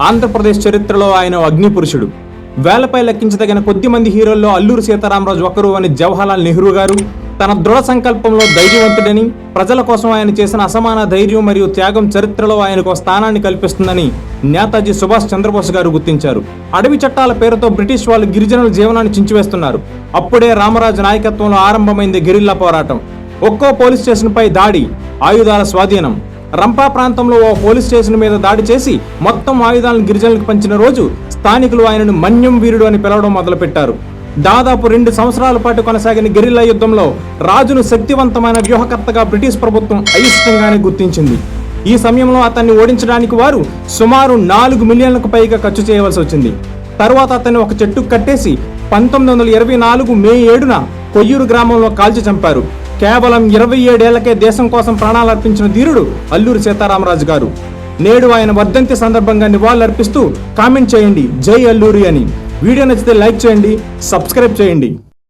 ఆంధ్రప్రదేశ్ చరిత్రలో ఆయన అగ్నిపురుషుడు. వేలపై లెక్కించదగిన కొద్ది మంది హీరోల్లో అల్లూరు సీతారామరాజు ఒకరు అని జవహర్లాల్ నెహ్రూ గారు. తన దృఢ సంకల్పంలో ధైర్యవంతుడని ప్రజల కోసం ఆయన చేసిన అసమాన ధైర్యం మరియు త్యాగం చరిత్రలో ఆయనకు స్థానాన్ని కల్పిస్తుందని నేతాజీ సుభాష్ చంద్రబోస్ గారు గుర్తించారు. అడవి చట్టాల పేరుతో బ్రిటిష్ వాళ్ళు గిరిజనుల జీవనాన్ని చించివేస్తున్నారు. అప్పుడే రామరాజు నాయకత్వంలో ఆరంభమైంది గెరిల్లా పోరాటం. ఒక్కో పోలీస్ స్టేషన్పై దాడి ఆయుధాల స్వాధీనం. రంపా ప్రాంతంలో ఓ పోలీస్ స్టేషన్ మీద దాడి చేసి మొత్తం ఆయుధాలను గిరిజనులకు పంచిన రోజు స్థానికులు ఆయనను మన్యం వీరుడు అని పిలవడం మొదలుపెట్టారు. దాదాపు రెండు సంవత్సరాల పాటు కొనసాగిన గెరిల్లా యుద్ధంలో రాజును శక్తివంతమైన వ్యూహకర్తగా బ్రిటిష్ ప్రభుత్వం అయిష్టంగానే గుర్తించింది. ఈ సమయంలో అతన్ని ఓడించడానికి వారు సుమారు నాలుగు మిలియన్లకు పైగా ఖర్చు చేయవలసి వచ్చింది. తరువాత అతన్ని ఒక చెట్టుకు కట్టేసి పంతొమ్మిది వందల ఇరవై నాలుగు మే ఏడున కొయ్యూరు గ్రామంలో కాల్చి చంపారు. కేవలం ఇరవై ఏడేళ్ళకే దేశం కోసం ప్రాణాలు అర్పించిన ధీరుడు అల్లూరి సీతారామరాజు గారు. నేడు ఆయన వర్ధంతి సందర్భంగా నివాళులర్పిస్తూ కామెంట్ చేయండి జై అల్లూరి అని. వీడియో నచ్చితే లైక్ చేయండి సబ్స్క్రైబ్ చేయండి.